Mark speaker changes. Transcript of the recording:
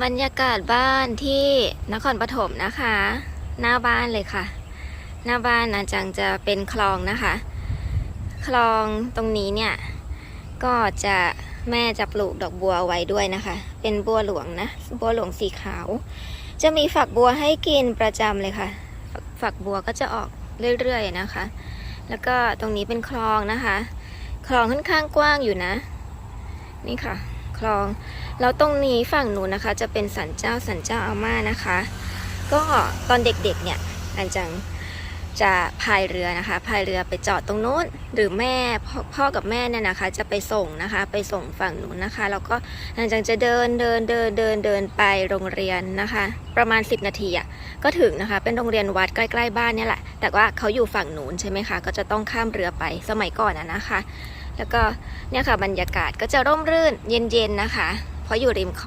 Speaker 1: บรรยากาศบ้านที่นครปฐมนะคะ หน้าบ้านเลยค่ะ หน้าบ้านอาจังจะเป็นคลองนะคะ คลองตรงนี้เนี่ย ก็จะแม่จะปลูกดอกบัวไว้ด้วยนะคะ เป็นบัวหลวงนะ บัวหลวงสีขาว จะมีฝักบัวให้กินประจำเลยค่ะ ฝักบัวก็จะออกเรื่อยๆนะคะ แล้วก็ตรงนี้เป็นคลองนะคะ คลองค่อนข้างกว้างอยู่นะ นี่ค่ะ ลอง แล้วตรงนี้ฝั่งนู้นนะคะ จะเป็นสันเจ้าสันเจ้าอาม่านะคะ ก็ตอนเด็กๆเนี่ยอันจังจะพายเรือนะคะพายเรือไปจอดตรงนู้น หรือแม่พ่อพ่อกับแม่เนี่ยนะคะ จะไปส่งนะคะ ไปส่งฝั่งนู้นนะคะแล้วก็อันจังจะเดินเดินเดินเดินเดินไปโรงเรียนนะคะ ประมาณ 10 นาทีอะก็ถึงนะคะ เป็นโรงเรียนวัดใกล้ๆบ้านเนี่ยแหละแต่ว่าเขาอยู่ฝั่งนู้นใช่ไหมคะ ก็จะต้องข้ามเรือไปสมัยก่อนอะนะคะ แล้วก็เนี่ยค่ะบรรยากาศก็จะร่มรื่นเย็นๆนะคะ เพราะอยู่ริมคล